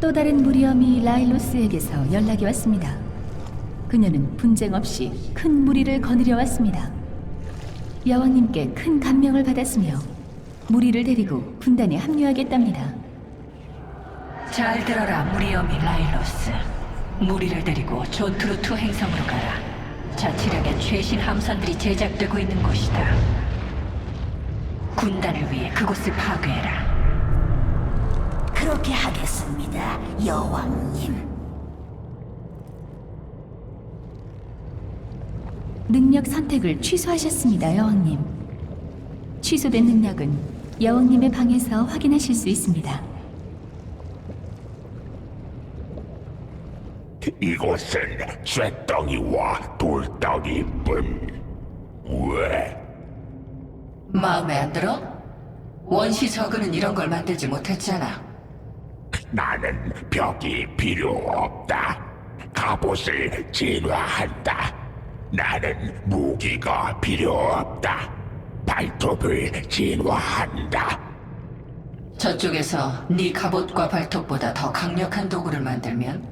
또 다른 무리엄이 라일로스에게서 연락이 왔습니다. 그녀는 분쟁 없이 큰 무리를 거느려 왔습니다. 여왕님께 큰 감명을 받았으며 무리를 데리고 군단에 합류하겠답니다. 잘 들어라, 무리엄이 라일로스. 무리를 데리고 조트루투 행성으로 가라. 자치령의 최신 함선들이 제작되고 있는 곳이다. 군단을 위해 그곳을 파괴해라. 그렇게 하겠습니다, 여왕님. 능력 선택을 취소하셨습니다, 여왕님. 취소된 능력은 여왕님의 방에서 확인하실 수 있습니다. 이곳은 쇠덩이와 돌덩이뿐. 왜? 마음에 안 들어? 원시 저그는 이런 걸 만들지 못했잖아. 나는 벽이 필요 없다. 갑옷을 진화한다. 나는 무기가 필요 없다. 발톱을 진화한다. 저쪽에서 네 갑옷과 발톱보다 더 강력한 도구를 만들면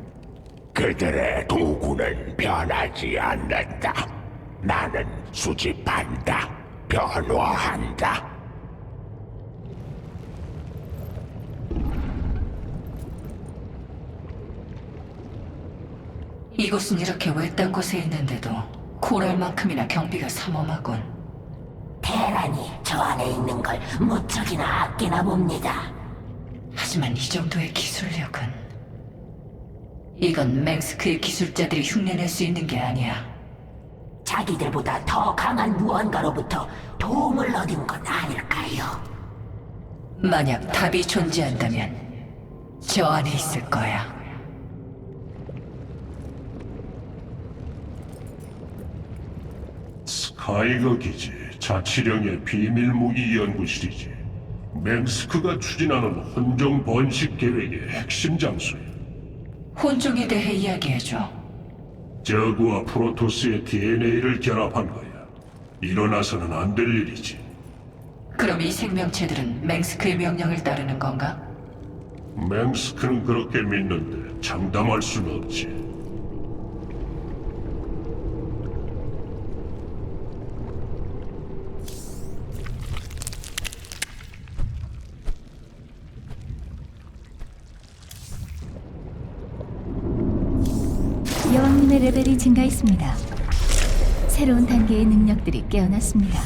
그들의 도구는 변하지 않는다. 나는 수집한다. 변화한다. 이곳은 이렇게 외딴 곳에 있는데도 코랄만큼이나 경비가 삼엄하군. 테란이 저 안에 있는 걸 무척이나 아끼나 봅니다. 하지만 이 정도의 기술력은 이건 맹스크의 기술자들이 흉내낼 수 있는 게 아니야. 자기들보다 더 강한 무언가로부터 도움을 얻은 건 아닐까요? 만약 답이 존재한다면 저 안에 있을 거야. 스 카이거 기지 자치령의 비밀 무기 연구실이지. 맹스크가 추진하는 혼종 번식 계획의 핵심 장소야. 혼종에 대해 이야기해줘. 저그와 프로토스의 DNA를 결합한 거야. 일어나서는 안 될 일이지. 그럼 이 생명체들은 맹스크의 명령을 따르는 건가? 맹스크는 그렇게 믿는데 장담할 순 없지. 여왕님의 레벨이 증가했습니다. 새로운 단계의 능력들이 깨어났습니다.